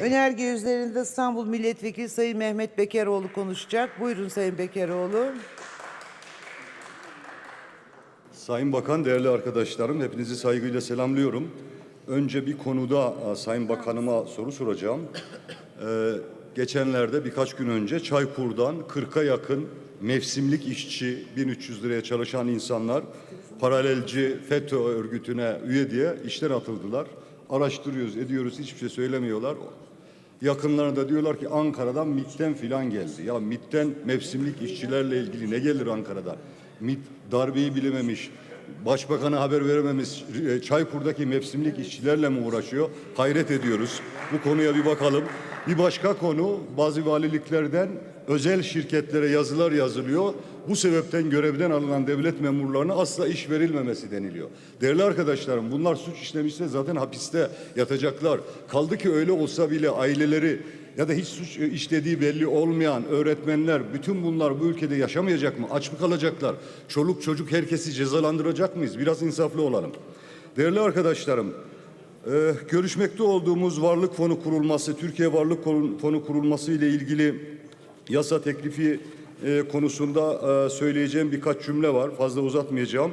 Önerge üzerinde İstanbul Milletvekili Sayın Mehmet Bekeroğlu konuşacak. Buyurun Sayın Bekeroğlu. Sayın Bakan, değerli arkadaşlarım, hepinizi saygıyla selamlıyorum. Önce bir konuda e, Sayın Bakanıma soru soracağım. Ee, geçenlerde birkaç gün önce Çaykur'dan 40'a yakın mevsimlik işçi, 1300 liraya çalışan insanlar paralelci FETÖ örgütüne üye diye işten atıldılar. Araştırıyoruz, ediyoruz, hiçbir şey söylemiyorlar. Yakınlarına diyorlar ki Ankara'dan MİT'ten filan geldi. Ya MİT'ten mevsimlik işçilerle ilgili ne gelir Ankara'da? MİT darbeyi bilememiş, başbakana haber verememiş, e, Çaykur'daki mevsimlik işçilerle mi uğraşıyor? Hayret ediyoruz. Bu konuya bir bakalım. Bir başka konu bazı valiliklerden özel şirketlere yazılar yazılıyor. Bu sebepten görevden alınan devlet memurlarına asla iş verilmemesi deniliyor. Değerli arkadaşlarım bunlar suç işlemişse zaten hapiste yatacaklar. Kaldı ki öyle olsa bile aileleri ya da hiç suç işlediği belli olmayan öğretmenler bütün bunlar bu ülkede yaşamayacak mı? Aç mı kalacaklar? Çoluk çocuk herkesi cezalandıracak mıyız? Biraz insaflı olalım. Değerli arkadaşlarım, e, görüşmekte olduğumuz varlık fonu kurulması, Türkiye Varlık Fonu kurulması ile ilgili yasa teklifi e, konusunda e, söyleyeceğim birkaç cümle var. Fazla uzatmayacağım.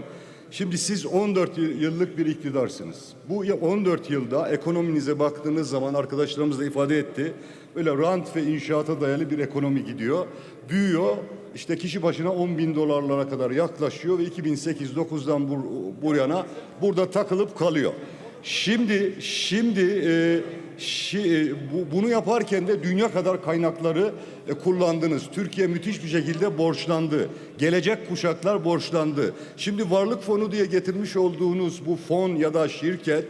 Şimdi siz 14 yıl- yıllık bir iktidarsınız. Bu ya- 14 yılda ekonominize baktığınız zaman arkadaşlarımız da ifade etti. Böyle rant ve inşaata dayalı bir ekonomi gidiyor. Büyüyor. İşte kişi başına 10 bin dolarlara kadar yaklaşıyor ve 2008-9'dan bur, bu yana burada takılıp kalıyor. Şimdi şimdi e, şi- e, bu, bunu yaparken de dünya kadar kaynakları e, kullandınız. Türkiye müthiş bir şekilde borçlandı. Gelecek kuşaklar borçlandı. Şimdi varlık fonu diye getirmiş olduğunuz bu fon ya da şirket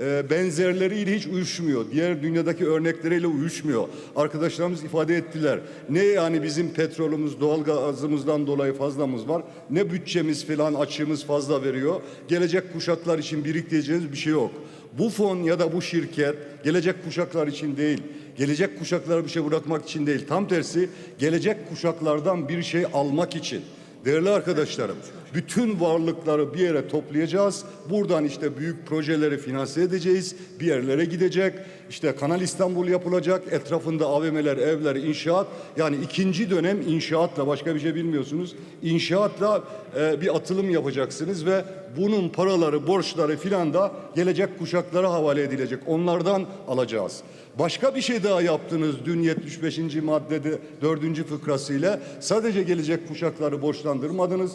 e, benzerleriyle hiç uyuşmuyor. Diğer dünyadaki örnekleriyle uyuşmuyor. Arkadaşlarımız ifade ettiler. Ne yani bizim petrolümüz, doğal gazımızdan dolayı fazlamız var. Ne bütçemiz falan açığımız fazla veriyor. Gelecek kuşaklar için biriktireceğiniz bir şey yok. Bu fon ya da bu şirket gelecek kuşaklar için değil. Gelecek kuşaklara bir şey bırakmak için değil. Tam tersi gelecek kuşaklardan bir şey almak için. Değerli arkadaşlarım, bütün varlıkları bir yere toplayacağız. Buradan işte büyük projeleri finanse edeceğiz. Bir yerlere gidecek. İşte Kanal İstanbul yapılacak. Etrafında AVM'ler, evler, inşaat. Yani ikinci dönem inşaatla başka bir şey bilmiyorsunuz. İnşaatla e, bir atılım yapacaksınız ve bunun paraları, borçları filan da gelecek kuşaklara havale edilecek. Onlardan alacağız. Başka bir şey daha yaptınız dün 75. maddede 4. fıkrasıyla sadece gelecek kuşakları borçlandırmadınız.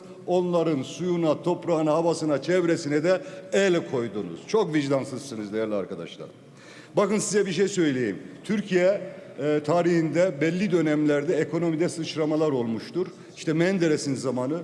Onların suyuna, toprağına, havasına, çevresine de el koydunuz. Çok vicdansızsınız değerli arkadaşlar. Bakın size bir şey söyleyeyim. Türkiye e, tarihinde belli dönemlerde ekonomide sıçramalar olmuştur. İşte Menderes'in zamanı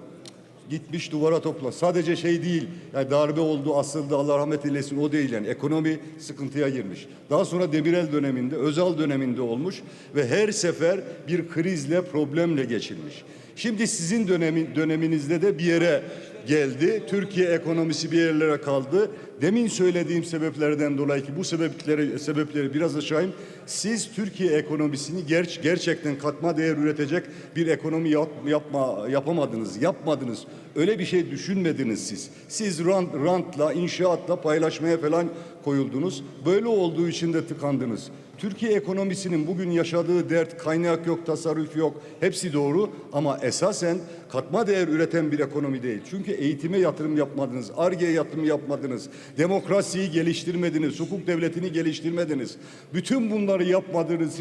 gitmiş duvara topla. Sadece şey değil. Yani darbe oldu, asıldı Allah rahmet eylesin o değil yani. Ekonomi sıkıntıya girmiş. Daha sonra Demirel döneminde, Özal döneminde olmuş ve her sefer bir krizle, problemle geçilmiş. Şimdi sizin dönemin, döneminizde de bir yere geldi. Türkiye ekonomisi bir yerlere kaldı. Demin söylediğim sebeplerden dolayı ki bu sebepleri sebepleri biraz aşağıyım. Siz Türkiye ekonomisini ger gerçekten katma değer üretecek bir ekonomi yap yapma yapamadınız, yapmadınız. Öyle bir şey düşünmediniz siz. Siz rant, rantla, inşaatla paylaşmaya falan koyuldunuz. Böyle olduğu için de tıkandınız. Türkiye ekonomisinin bugün yaşadığı dert kaynak yok, tasarruf yok. Hepsi doğru ama esasen katma değer üreten bir ekonomi değil. Çünkü eğitime yatırım yapmadınız, ARGE'ye yatırım yapmadınız, demokrasiyi geliştirmediniz, hukuk devletini geliştirmediniz. Bütün bunları yapmadığınız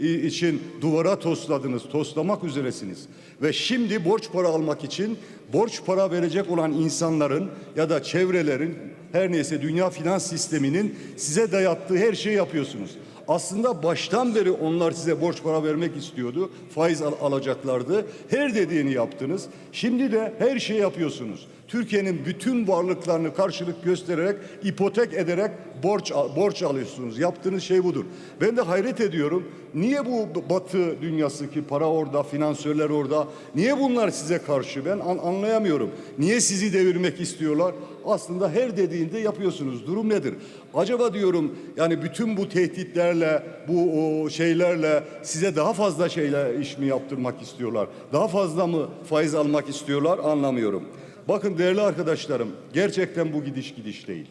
için, duvara tosladınız, toslamak üzeresiniz. Ve şimdi borç para almak için borç para verecek olan insanların ya da çevrelerin her neyse dünya finans sisteminin size dayattığı her şeyi yapıyorsunuz. Aslında baştan beri onlar size borç para vermek istiyordu. Faiz al- alacaklardı. Her dediğini yaptınız. Şimdi de her şeyi yapıyorsunuz. Türkiye'nin bütün varlıklarını karşılık göstererek, ipotek ederek borç borç alıyorsunuz. Yaptığınız şey budur. Ben de hayret ediyorum. Niye bu Batı dünyası ki para orada, finansörler orada? Niye bunlar size karşı? Ben an- anlayamıyorum. Niye sizi devirmek istiyorlar? Aslında her dediğinde yapıyorsunuz. Durum nedir? Acaba diyorum yani bütün bu tehditlerle, bu o, şeylerle size daha fazla şeyle iş mi yaptırmak istiyorlar? Daha fazla mı faiz almak istiyorlar? Anlamıyorum. Bakın değerli arkadaşlarım, gerçekten bu gidiş gidiş değil.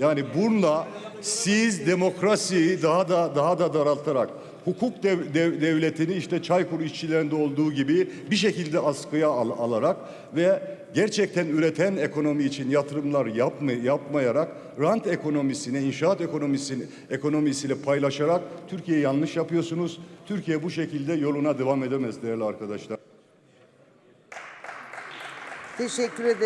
Yani bununla siz demokrasiyi daha da daha da daraltarak hukuk dev- dev- devletini işte Çaykur işçilerinde olduğu gibi bir şekilde askıya al- alarak ve gerçekten üreten ekonomi için yatırımlar yapma, yapmayarak rant ekonomisine, inşaat ekonomisini ekonomisiyle paylaşarak Türkiye yanlış yapıyorsunuz. Türkiye bu şekilde yoluna devam edemez değerli arkadaşlar. Teşekkür ederim.